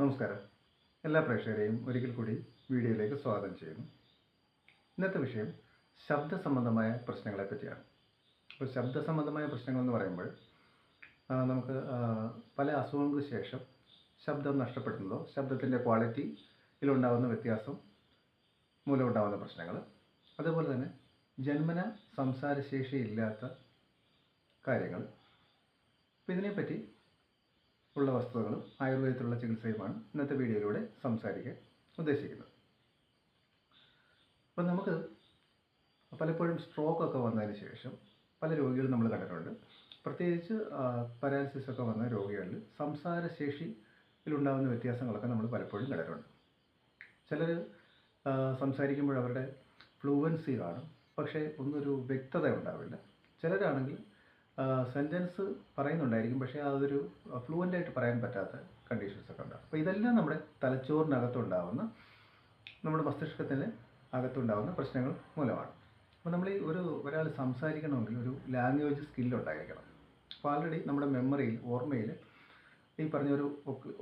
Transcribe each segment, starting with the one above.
നമസ്കാരം. എല്ലാ പ്രേക്ഷകരെയും ഒരിക്കൽ കൂടി വീഡിയോയിലേക്ക് സ്വാഗതം ചെയ്യുന്നു. ഇന്നത്തെ വിഷയം ശബ്ദ സംബന്ധമായ പ്രശ്നങ്ങളെ പറ്റിയാണ്. അപ്പോൾ ശബ്ദ സംബന്ധമായ പ്രശ്നങ്ങൾ എന്ന് പറയുമ്പോൾ നമുക്ക് പല അസുഖങ്ങൾക്ക് ശേഷം ശബ്ദം നഷ്ടപ്പെടുന്നതോ ശബ്ദത്തിന്റെ ക്വാളിറ്റിയിലുണ്ടാകുന്ന വ്യത്യാസം മൂലമുണ്ടാകുന്ന പ്രശ്നങ്ങൾ. അതുപോലെ തന്നെ ജന്മന സംസാരശേഷി ഇല്ലാത്ത കാര്യങ്ങൾ. അപ്പോൾ ഇതിനെപ്പറ്റി ഉള്ള വസ്തുതകളും ആയുർവേദത്തിലുള്ള ചികിത്സയുമാണ് ഇന്നത്തെ വീഡിയോയിലൂടെ സംസാരിക്കാൻ ഉദ്ദേശിക്കുന്നത്. അപ്പം നമുക്ക് പലപ്പോഴും സ്ട്രോക്ക് ഒക്കെ വന്നതിന് ശേഷം പല രോഗികളും നമ്മൾ കണ്ടിട്ടുണ്ട്. പ്രത്യേകിച്ച് പരാലിസിസ് ഒക്കെ വന്ന രോഗികളിൽ സംസാരശേഷിയിലുണ്ടാകുന്ന വ്യത്യാസങ്ങളൊക്കെ നമ്മൾ പലപ്പോഴും കണ്ടിട്ടുണ്ട്. ചിലർ സംസാരിക്കുമ്പോൾ അവരുടെ ഫ്ലൂവൻസി കാണും. പക്ഷേ ഒന്നൊരു വ്യക്തത ഉണ്ടാവില്ല. ചിലരാണെങ്കിൽ സെന്റൻസ് പറയുന്നുണ്ടായിരിക്കും പക്ഷേ അതൊരു ഫ്ലുവന്റ് ആയിട്ട് പറയാൻ പറ്റാത്ത കണ്ടീഷൻസ് ഒക്കെ ഉണ്ടാകും അപ്പോൾ ഇതെല്ലാം നമ്മുടെ തലച്ചോറിനകത്തുണ്ടാവുന്ന നമ്മുടെ മസ്തിഷ്കത്തിന് അകത്തുണ്ടാവുന്ന പ്രശ്നങ്ങൾ മൂലമാണ്. അപ്പോൾ നമ്മൾ ഈ ഒരു ഒരാൾ സംസാരിക്കണമെങ്കിൽ ഒരു ലാംഗ്വേജ് സ്കിൽ ഉണ്ടായിരിക്കണം. അപ്പോൾ ആൾറെഡി നമ്മുടെ മെമ്മറിയിൽ ഓർമ്മയിൽ ഈ പറഞ്ഞൊരു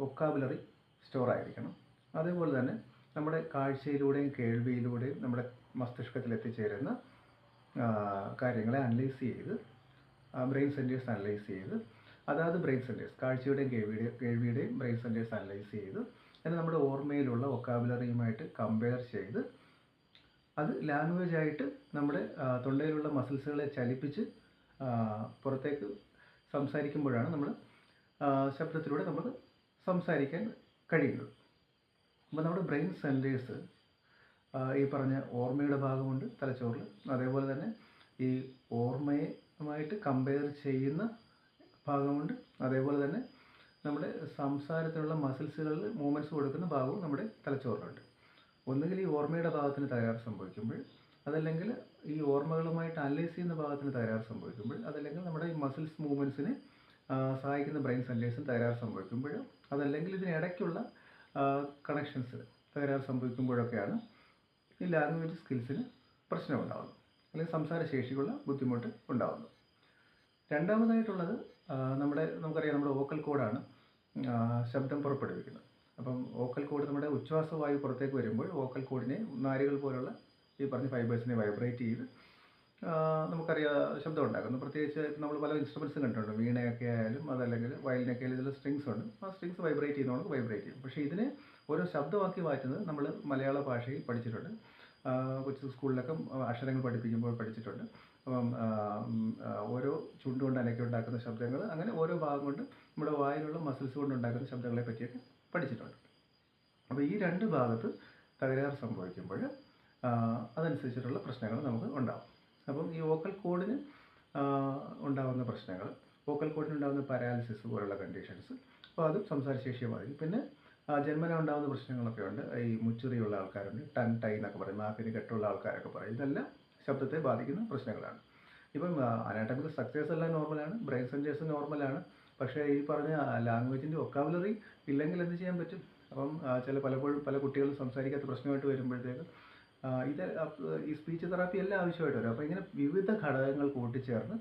ഒക്കാബുലറി സ്റ്റോർ ആയിരിക്കണം. അതേപോലെ തന്നെ നമ്മുടെ കാഴ്ചയിലൂടെയും കേൾവിയിലൂടെയും നമ്മുടെ മസ്തിഷ്കത്തിൽ എത്തിച്ചേരുന്ന കാര്യങ്ങളെ അനലൈസ് ചെയ്ത് ബ്രെയിൻ സെന്റേഴ്സ് അനലൈസ് ചെയ്ത് അതായത് ബ്രെയിൻ സെന്റേഴ്സ് കാഴ്ചയുടെയും കേൾവിയുടെയും കേൾവിയുടെയും ബ്രെയിൻ സെന്റേഴ്സ് അനലൈസ് ചെയ്ത് അതിന് നമ്മുടെ ഓർമ്മയിലുള്ള വൊക്കാബുലറിയുമായിട്ട് കമ്പയർ ചെയ്ത് അത് ലാംഗ്വേജ് ആയിട്ട് നമ്മുടെ തൊണ്ടയിലുള്ള മസിൽസുകളെ ചലിപ്പിച്ച് പുറത്തേക്ക് സംസാരിക്കുമ്പോഴാണ് നമ്മൾ ശബ്ദത്തിലൂടെ നമുക്ക് സംസാരിക്കാൻ കഴിയുന്നത്. അപ്പോൾ നമ്മുടെ ബ്രെയിൻ സെന്റേഴ്സ് ഈ പറഞ്ഞ ഓർമ്മയുടെ ഭാഗമുണ്ട് തലച്ചോറിൽ അതേപോലെ തന്നെ ഈ ഓർമ്മയുമായിട്ട് കമ്പയർ ചെയ്യുന്ന ഭാഗമുണ്ട്. അതേപോലെ തന്നെ നമ്മുടെ സംസാരത്തിനുള്ള മസിൽസുകളിൽ മൂവ്മെന്റ്സ് കൊടുക്കുന്ന ഭാഗവും നമ്മുടെ തലച്ചോറിലുണ്ട്. ഒന്നുകിൽ ഈ ഓർമ്മയുടെ ഭാഗത്തിന് തകരാറ് സംഭവിക്കുമ്പോൾ അതല്ലെങ്കിൽ ഈ ഓർമ്മകളുമായിട്ട് അനലൈസ് ചെയ്യുന്ന ഭാഗത്തിന് തകരാറ് സംഭവിക്കുമ്പോൾ അതല്ലെങ്കിൽ നമ്മുടെ ഈ മസിൽസ് മൂവ്മെന്റ്സിനെ സഹായിക്കുന്ന ബ്രെയിൻ സെന്റേഴ്സിന് തകരാറ് സംഭവിക്കുമ്പോൾ അതല്ലെങ്കിൽ ഇതിനിടയ്ക്കുള്ള കണക്ഷൻസ് തകരാറ് സംഭവിക്കുമ്പോഴൊക്കെയാണ് ഈ ലാംഗ്വേജ് സ്കിൽസിന് പ്രശ്നമുണ്ടാകുന്നത് അല്ലെങ്കിൽ സംസാര ശേഷിക്കുള്ള ബുദ്ധിമുട്ട് ഉണ്ടാകുന്നു രണ്ടാമതായിട്ടുള്ളത് നമ്മുടെ നമുക്കറിയാം നമ്മുടെ വോക്കൽ കോഡാണ് ശബ്ദം പുറപ്പെടുവിക്കുന്നത്. അപ്പം വോക്കൽ കോഡ് നമ്മുടെ ഉച്ഛ്വാസ വായു പുറത്തേക്ക് വരുമ്പോൾ വോക്കൽ കോഡിനെ നാരുകൾ പോലുള്ള ഈ പറഞ്ഞ ഫൈബേഴ്സിനെ വൈബ്രേറ്റ് ചെയ്ത് നമുക്കറിയാം ശബ്ദം ഉണ്ടാക്കുന്നു. പ്രത്യേകിച്ച് നമ്മൾ പല ഇൻസ്ട്രുമെൻസും കണ്ടിട്ടുണ്ട്. വീണയൊക്കെ ആയാലും അതല്ലെങ്കിൽ വയലിനൊക്കെ ആയാലും ഇതിൽ സ്ട്രിങ്സ് ഉണ്ട്. ആ സ്ട്രിങ്സ് വൈബ്രേറ്റ് ചെയ്യുന്നതുകൊണ്ട് വൈബ്രേറ്റ് ചെയ്യും. പക്ഷേ ഇതിനെ ഓരോ ശബ്ദമാക്കി മാറ്റുന്നത് നമ്മൾ മലയാള ഭാഷയിൽ പഠിച്ചിട്ടുണ്ട്. കൊച്ചു സ്കൂളിലൊക്കെ അക്ഷരങ്ങൾ പഠിപ്പിക്കുമ്പോൾ പഠിച്ചിട്ടുണ്ട്. അപ്പം ഓരോ ചുണ്ടുകൊണ്ട് അനക്കി ഉണ്ടാക്കുന്ന ശബ്ദങ്ങൾ അങ്ങനെ ഓരോ ഭാഗം കൊണ്ട് നമ്മുടെ വായിലുള്ള മസിൽസ് കൊണ്ട് ഉണ്ടാക്കുന്ന ശബ്ദങ്ങളെ പറ്റിയൊക്കെ പഠിച്ചിട്ടുണ്ട്. അപ്പോൾ ഈ രണ്ട് ഭാഗത്ത് തകരാറ് സംഭവിക്കുമ്പോൾ അതനുസരിച്ചിട്ടുള്ള പ്രശ്നങ്ങൾ നമുക്ക് ഉണ്ടാകും അപ്പം ഈ വോക്കൽ കോഡിന് ഉണ്ടാകുന്ന പ്രശ്നങ്ങൾ വോക്കൽ കോഡിന് ഉണ്ടാകുന്ന പാരാലിസിസ് പോലുള്ള കണ്ടീഷൻസ് അപ്പോൾ അതും സംസാരശേഷിയെ ബാധിക്കും പിന്നെ ജന്മന ഉണ്ടാകുന്ന പ്രശ്നങ്ങളൊക്കെ ഉണ്ട്. ഈ മുച്ചുറിയുള്ള ആൾക്കാരുണ്ട് ടൺ ടൈ എന്നൊക്കെ പറയും നാക്കിന് കെട്ടുള്ള ആൾക്കാരൊക്കെ പറയും. ഇതെല്ലാം ശബ്ദത്തെ ബാധിക്കുന്ന പ്രശ്നങ്ങളാണ്. ഇപ്പം അനാട്ടമിക് സ്ട്രക്ചേഴ്സ് എല്ലാം നോർമലാണ് ബ്രെയിൻ സെന്റേഴ്സ് നോർമലാണ് പക്ഷേ ഈ പറഞ്ഞ ലാംഗ്വേജിന്റെ ഒക്കാബുലറി ഇല്ലെങ്കിൽ എന്ത് ചെയ്യാൻ പറ്റും? അപ്പം ചില പലപ്പോഴും പല കുട്ടികളും സംസാരിക്കാത്ത പ്രശ്നമായിട്ട് വരുമ്പോഴത്തേക്ക് ഇത് ഈ സ്പീച്ച് തെറാപ്പി എല്ലാം ആവശ്യമായിട്ട് വരും. അപ്പോൾ ഇങ്ങനെ വിവിധ ഘടകങ്ങൾ കൂട്ടിച്ചേർന്ന്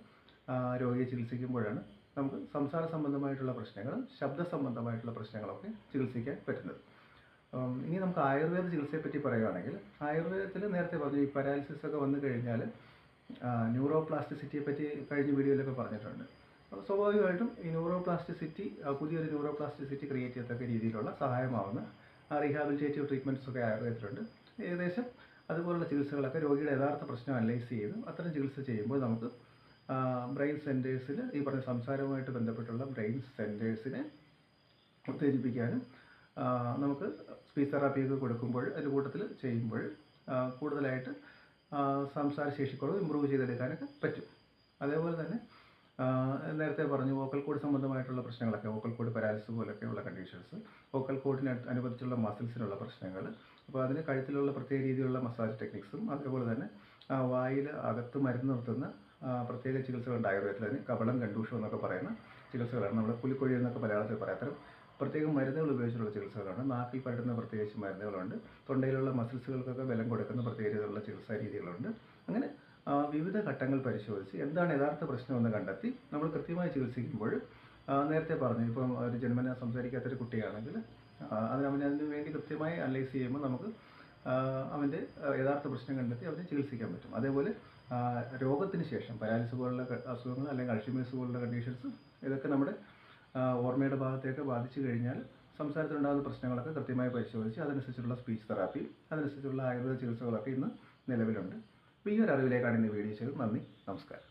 രോഗിയെ ചികിത്സിക്കുമ്പോഴാണ് നമുക്ക് സംസാര സംബന്ധമായിട്ടുള്ള പ്രശ്നങ്ങളും ശബ്ദ സംബന്ധമായിട്ടുള്ള പ്രശ്നങ്ങളൊക്കെ ചികിത്സിക്കാൻ പറ്റുന്നത്. ഇനി നമുക്ക് ആയുർവേദ ചികിത്സയെ പറ്റി പറയുകയാണെങ്കിൽ ആയുർവേദത്തിൽ നേരത്തെ പറഞ്ഞു ഈ പരാലിസിസ് ഒക്കെ വന്നു കഴിഞ്ഞാൽ ന്യൂറോപ്ലാസ്റ്റിസിറ്റിയെ പറ്റി കഴിഞ്ഞ വീഡിയോയിലൊക്കെ പറഞ്ഞിട്ടുണ്ട്. അപ്പോൾ സ്വാഭാവികമായിട്ടും ഈ ന്യൂറോപ്ലാസ്റ്റിസിറ്റി പുതിയൊരു ന്യൂറോപ്ലാസ്റ്റിസിറ്റി ക്രിയേറ്റ് ചെയ്യത്തക്ക രീതിയിലുള്ള സഹായമാവുന്ന റീഹാബിലിറ്റേറ്റീവ് ട്രീറ്റ്മെന്റ്സ് ഒക്കെ ആയുർവേദത്തിലുണ്ട്. ഏകദേശം അതുപോലുള്ള ചികിത്സകളൊക്കെ രോഗിയുടെ യഥാർത്ഥ പ്രശ്നം അനലൈസ് ചെയ്ത് അത്തരം ചികിത്സ ചെയ്യുമ്പോൾ നമുക്ക് ബ്രെയിൻ സെന്റേഴ്സിൽ ഈ പറഞ്ഞ സംസാരവുമായിട്ട് ബന്ധപ്പെട്ടുള്ള ബ്രെയിൻ സെന്റേഴ്സിനെ ഉത്തേജിപ്പിക്കാനും നമുക്ക് സ്പീച്ച് തെറാപ്പിയൊക്കെ കൊടുക്കുമ്പോൾ അതിന്റെ കൂട്ടത്തിൽ ചെയ്യുമ്പോൾ കൂടുതലായിട്ട് സംസാര ശേഷിക്കുറവ് ഇമ്പ്രൂവ് ചെയ്തെടുക്കാനൊക്കെ പറ്റും. അതേപോലെ തന്നെ നേരത്തെ പറഞ്ഞു വോക്കൽ കോഡ് സംബന്ധമായിട്ടുള്ള പ്രശ്നങ്ങളൊക്കെ വോക്കൽ കോഡ് പാരാലിസിസ് പോലൊക്കെയുള്ള കണ്ടീഷൻസ് വോക്കൽ കോഡിന് അനുബന്ധിച്ചുള്ള മസിൽസിനുള്ള പ്രശ്നങ്ങൾ അപ്പോൾ അതിന് കഴുത്തിലുള്ള പ്രത്യേക രീതിയിലുള്ള മസാജ് ടെക്നിക്സും അതേപോലെ തന്നെ വായിൽ അകത്ത് മരുന്ന് നിർത്തുന്ന പ്രത്യേക ചികിത്സകളുണ്ട് ആയുർവേദത്തിൽ. അതിന് കപളം കണ്ടൂഷം എന്നൊക്കെ പറയുന്ന ചികിത്സകളാണ്. നമ്മൾ പുലിക്കൊഴി എന്നൊക്കെ മലയാളത്തിൽ പറയാം. അത്തരം പ്രത്യേകം മരുന്നുകൾ ഉപയോഗിച്ചുള്ള ചികിത്സകളാണ്. നാക്കിൽ പരട്ടുന്ന പ്രത്യേകിച്ച് മരുന്നുകളുണ്ട്. തൊണ്ടയിലുള്ള മസിൽസുകൾക്കൊക്കെ ബലം കൊടുക്കുന്ന പ്രത്യേക രീതിയിലുള്ള ചികിത്സാ രീതികളുണ്ട്. അങ്ങനെ വിവിധ ഘട്ടങ്ങൾ പരിശോധിച്ച് എന്താണ് യഥാർത്ഥ പ്രശ്നമെന്ന് കണ്ടെത്തി നമ്മൾ കൃത്യമായി ചികിത്സിക്കുമ്പോൾ നേരത്തെ പറഞ്ഞു ഇപ്പം ഒരു ജന്മന സംസാരിക്കാത്തൊരു കുട്ടിയാണെങ്കിൽ അതിനു അതിന് വേണ്ടി കൃത്യമായി അനലൈസ് ചെയ്യുമ്പോൾ നമുക്ക് അവന്റെ യഥാർത്ഥ പ്രശ്നം കണ്ടെത്തി അവനെ ചികിത്സിക്കാൻ പറ്റും. അതേപോലെ രോഗത്തിന് ശേഷം പരാലിസ് പോലുള്ള അസുഖങ്ങൾ അല്ലെങ്കിൽ അൾഷിമേഴ്സ് പോലുള്ള കണ്ടീഷൻസ് ഇതൊക്കെ നമ്മുടെ ഓർമ്മയുടെ ഭാഗത്തേക്ക് ബാധിച്ചു കഴിഞ്ഞാൽ സംസാരത്തിലുണ്ടാകുന്ന പ്രശ്നങ്ങളൊക്കെ കൃത്യമായി പരിശോധിച്ച് അതനുസരിച്ചുള്ള സ്പീച്ച് തെറാപ്പി അതനുസരിച്ചുള്ള ആയുർവേദ ചികിത്സകളൊക്കെ ഇന്ന് നിലവിലുണ്ട്. അപ്പോൾ ഈ ഒരു അറിവിലേക്കാണ് ഇന്ന് വീഡിയോ ചെയ്തത്. നന്ദി. നമസ്കാരം.